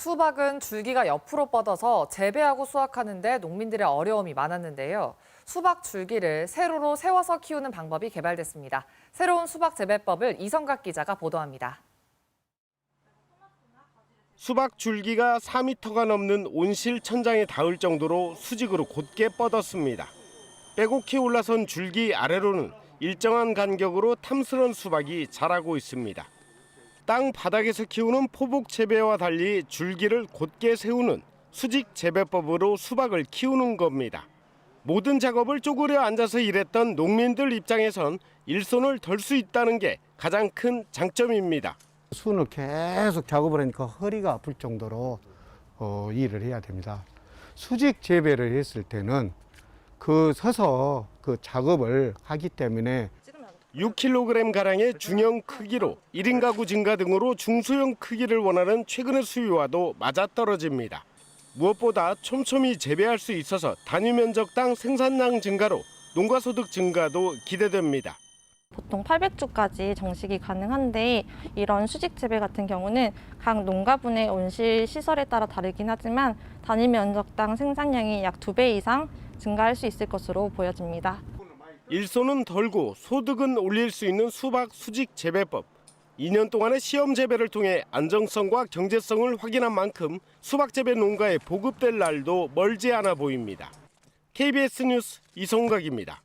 수박은 줄기가 옆으로 뻗어서 재배하고 수확하는데 농민들의 어려움이 많았는데요. 수박 줄기를 세로로 세워서 키우는 방법이 개발됐습니다. 새로운 수박 재배법을 이성각 기자가 보도합니다. 수박 줄기가 4m가 넘는 온실 천장에 닿을 정도로 수직으로 곧게 뻗었습니다. 빼곡히 올라선 줄기 아래로는 일정한 간격으로 탐스런 수박이 자라고 있습니다. 땅 바닥에서 키우는 포복 재배와 달리 줄기를 곧게 세우는 수직 재배법으로 수박을 키우는 겁니다. 모든 작업을 쪼그려 앉아서 일했던 농민들 입장에선 일손을 덜 수 있다는 게 가장 큰 장점입니다. 순을 계속 작업을 하니까 허리가 아플 정도로 어, 일을 해야 됩니다. 수직 재배를 했을 때는 그 서서 그 작업을 하기 때문에 6kg 가량의 중형 크기로 1인 가구 증가 등으로 중소형 크기를 원하는 최근의 수요와도 맞아떨어집니다. 무엇보다 촘촘히 재배할 수 있어서 단위 면적당 생산량 증가로 농가 소득 증가도 기대됩니다. 보통 800주까지 정식이 가능한데 이런 수직 재배 같은 경우는 각 농가분의 온실 시설에 따라 다르긴 하지만 단위 면적당 생산량이 약두배 이상 증가할 수 있을 것으로 보여집니다. 일손은 덜고 소득은 올릴 수 있는 수박 수직 재배법. 2년 동안의 시험 재배를 통해 안정성과 경제성을 확인한 만큼 수박 재배 농가에 보급될 날도 멀지 않아 보입니다. KBS 뉴스 이성각입니다.